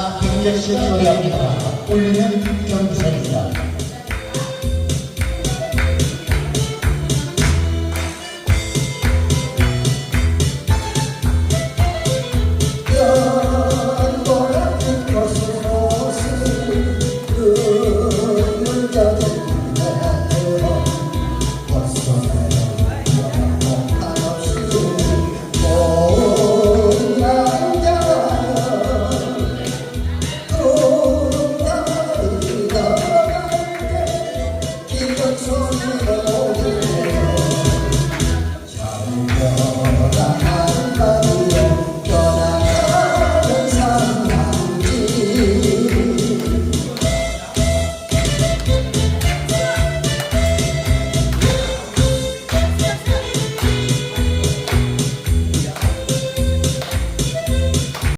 아, 김재식 경 자유로운 아름다운